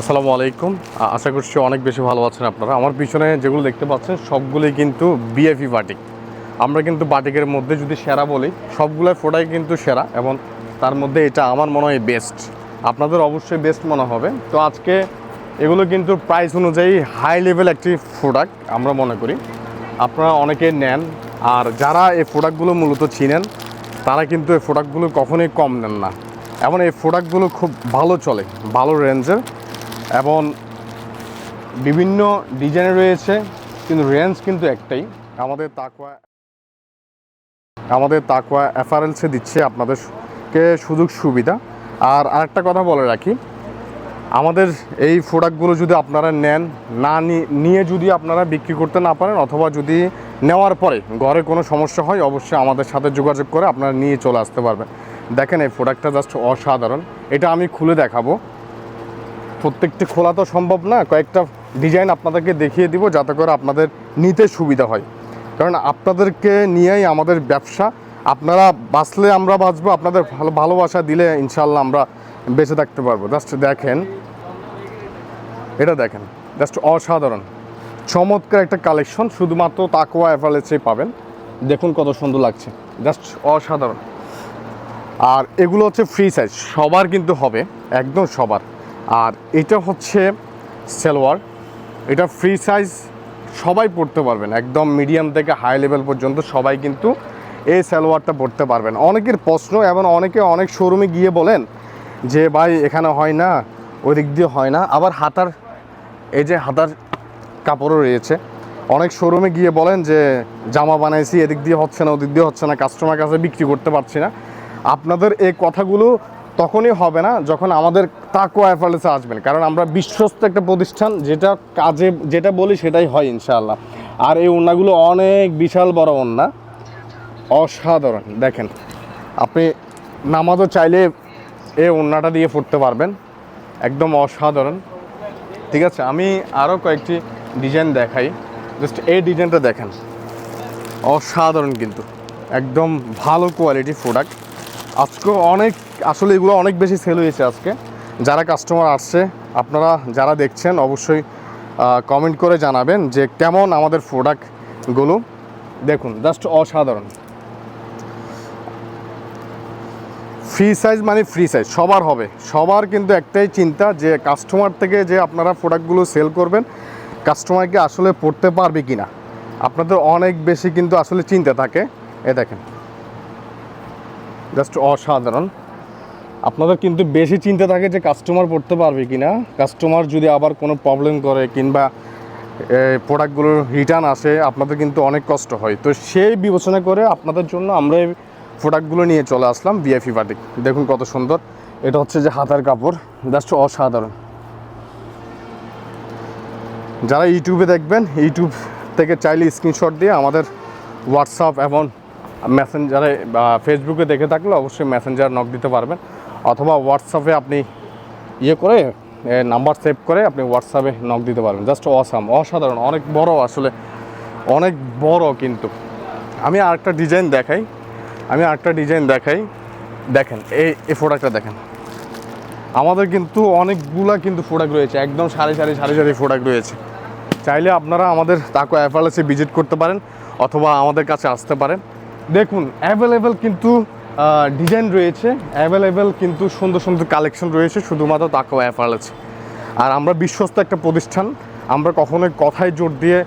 আসসালামু আলাইকুম। আশা করছি অনেক বেশি ভালো আছেন আপনারা। আমার পিছনে যেগুলো দেখতে পাচ্ছেন, সবগুলোই কিন্তু বিএফি বাটিক আমরা কিন্তু বাটিকের মধ্যে যদি সেরা বলি সবগুলোই ফোটাই কিন্তু সেরা এবং তার মধ্যে এটা আমার মনে হয় বেস্ট আপনাদের অবশ্যই বেস্ট মনে হবে। তো আজকে এগুলো কিন্তু প্রাইস অনুযায়ী হাই লেভেল একটি প্রোডাক্ট আমরা মনে করি। আপনারা অনেকে নেন, আর যারা এই প্রোডাক্টগুলো মূলত চিনেন, তারা কিন্তু এই প্রোডাক্টগুলো কখনোই কম নেন না। এবং এই প্রোডাক্টগুলো খুব ভালো চলে, ভালো রেঞ্জের এবং বিভিন্ন ডিজাইন রয়েছে, কিন্তু রেঞ্জ কিন্তু একটাই। আমাদের তাকওয়া আমাদের তাকওয়া অ্যাফারেলসে দিচ্ছে আপনাদেরকে সুযোগ সুবিধা। আর আরেকটা কথা বলে রাখি, আমাদের এই প্রোডাক্টগুলো যদি আপনারা নেন, নি- নিয়ে যদি আপনারা বিক্রি করতে না পারেন অথবা যদি নেওয়ার পরে ঘরে কোনো সমস্যা হয়, অবশ্যই আমাদের সাথে যোগাযোগ করে আপনারা নিয়ে চলে আসতে পারবেন। দেখেন এই প্রোডাক্টটা জাস্ট অসাধারণ। এটা আমি খুলে দেখাবো। প্রত্যেকটি খোলা তো সম্ভব না, কয়েকটা ডিজাইন আপনাদেরকে দেখিয়ে দিব যাতে করে আপনাদের নিতে সুবিধা হয়। কারণ আপনাদেরকে নিয়েই আমাদের ব্যবসা। আপনারা বাঁচলে আমরা বাঁচবো, আপনাদের ভালো, ভালোবাসা দিলে ইনশাল্লাহ আমরা বেঁচে থাকতে পারব। জাস্ট দেখেন, এটা দেখেন জাস্ট অসাধারণ। চমৎকার একটা কালেকশন শুধুমাত্র তাকোয়া অ্যাভালেসেই পাবেন। দেখুন কত সুন্দর লাগছে জাস্ট অসাধারণ। আর এগুলো হচ্ছে ফ্রি সাইজ সবার কিন্তু হবে, একদম সবার। আর এটা হচ্ছে সেলোয়ার। এটা ফ্রি সাইজ সবাই পড়তে পারবেন। একদম মিডিয়াম থেকে হাই লেভেল পর্যন্ত সবাই কিন্তু এই সালোয়ারটা পড়তে পারবেন। অনেকের প্রশ্ন এবং অনেকে অনেক শোরুমে গিয়ে বলেন যে, ভাই, এখানে হয় না ওই দিক দিয়ে হয় না। আবার হাতার, এই যে হাতার কাপড়ও রয়েছে। অনেক শোরুমে গিয়ে বলেন যে, জামা বানাইছি, এদিক দিয়ে হচ্ছে না, ওদিক দিয়ে হচ্ছে না কাস্টমার কাছে বিক্রি করতে পারছি না। আপনাদের এই কথাগুলো তখনই হবে না যখন আমাদের তাকো অ্যাফালেসে আসবেন। কারণ আমরা বিশ্বস্ত একটা প্রতিষ্ঠান, যেটা কাজে, যেটা বলি সেটাই হয় ইনশাআল্লাহ। আর এই ওড়নাগুলো অনেক বিশাল বড় ওড়না। অসাধারণ। দেখেন, আপনি নামাজও চাইলে এই ওড়নাটা দিয়ে ফুটতে পারবেন। একদম অসাধারণ। ঠিক আছে, আমি আরও কয়েকটি ডিজাইন দেখাই। জাস্ট এই ডিজাইনটা দেখেন। অসাধারণ কিন্তু। একদম ভালো কোয়ালিটি প্রোডাক্ট। আজকে অনেক আসলে এগুলো অনেক বেশি সেল হয়েছে আজকে। যারা কাস্টমার আসছে, আপনারা যারা দেখছেন, অবশ্যই কমেন্ট করে জানাবেন যে কেমন আমাদের প্রোডাক্টগুলো দেখুন জাস্ট অসাধারণ। ফ্রি সাইজ মানে ফ্রি সাইজ সবার হবে। সবার কিন্তু একটাই চিন্তা যে কাস্টমার থেকে যে আপনারা প্রোডাক্টগুলো সেল করবেন কাস্টমারকে আসলে পড়তে পারবে কি না আপনাদের অনেক বেশি কিন্তু আসলে চিন্তা থাকে। এ দেখেন। জাস্ট অসাধারণ। আপনাদের কিন্তু বেশি চিন্তা থাকে যে কাস্টমার পড়তে পারবে কি না কাস্টমার যদি আবার কোনো প্রবলেম করে কিংবা প্রোডাক্টগুলোর রিটার্ন আসে, আপনাদের কিন্তু অনেক কষ্ট হয়। তো সেই বিবেচনা করে আপনাদের জন্য আমরা এই প্রোডাক্টগুলো নিয়ে চলে আসলাম বিএফি বাটিক দেখুন কত সুন্দর। এটা হচ্ছে যে হাতার কাপড়। জাস্ট অসাধারণ। যারা ইউটিউবে দেখবেন, ইউটিউব থেকে চাইলে স্ক্রিনশট দিয়ে আমাদের হোয়াটসঅ্যাপ এবং মেসেঞ্জারে বা ফেসবুকে দেখে থাকলে অবশ্যই মেসেঞ্জার নক দিতে পারবেন। অথবা হোয়াটসঅ্যাপে আপনি ইয়ে করে নাম্বার সেভ করে আপনি হোয়াটসঅ্যাপে নক দিতে পারবেন। জাস্ট অসাম অসাধারণ, অনেক বড় আসলে, অনেক বড় কিন্তু। আমি আরেকটা ডিজাইন দেখাই, আমি আরেকটা ডিজাইন দেখাই। দেখেন, এই এই প্রোডাক্টটা দেখেন। আমাদের কিন্তু অনেকগুলা কিন্তু প্রোডাক্ট রয়েছে, একদম সারি সারি সারি সারি প্রোডাক্ট রয়েছে। চাইলে আপনারা আমাদের তাকো অ্যাপালেসে ভিজিট করতে পারেন, অথবা আমাদের কাছে আসতে পারেন। দেখুন অ্যাভেলেবেল কিন্তু ডিজাইন রয়েছে অ্যাভেলেবেল কিন্তু সুন্দর সুন্দর কালেকশন রয়েছে, শুধুমাত্র তাকো অ্যাপালেসে আর আমরা বিশ্বস্ত একটা প্রতিষ্ঠান, আমরা কখনোই কথায় জোর দিয়ে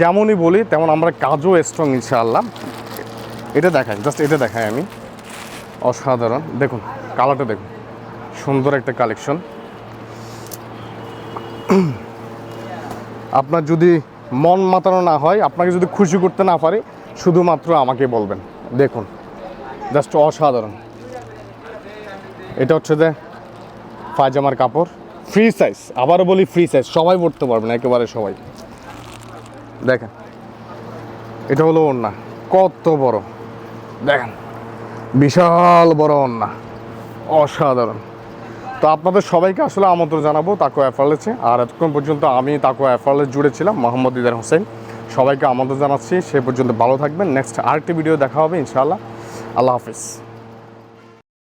যেমনই বলি, তেমন আমরা কাজও স্ট্রং ইনশাআল্লাহ। এটা দেখাই জাস্ট এটা দেখাই আমি। অসাধারণ। দেখুন কালারটা দেখুন। সুন্দর একটা কালেকশন আপনার যদি মন মাতানো না হয়, আপনাকে যদি খুশি করতে না পারে, শুধুমাত্র আমাকে বলবেন। দেখুন। জাস্ট অসাধারণ। এটা হচ্ছে যে পায়জামার কাপড়। ফ্রি সাইজ আবারও বলি ফ্রি সাইজ সবাই পড়তে পারবেন একেবারে সবাই। দেখেন, এটা হলো ওড়না, কত বড়। দেখেন, বিশাল বড় ওড়না, অসাধারণ। তো আপনাদের সবাইকে আসলে আমন্ত্রণ জানাব তাকো অ্যাফার্লেসে আর এতক্ষণ পর্যন্ত আমি তাকো অ্যাফার্লেস জুড়ে ছিলাম, মোহাম্মদ ইদার হোসেন। সবাইকে আমন্ত্রণ জানাচ্ছি, সে পর্যন্ত ভালো থাকবেন। নেক্সট আরেকটি ভিডিও দেখা হবে, ইনশাআল্লাহ। আল্লাহ হাফিজ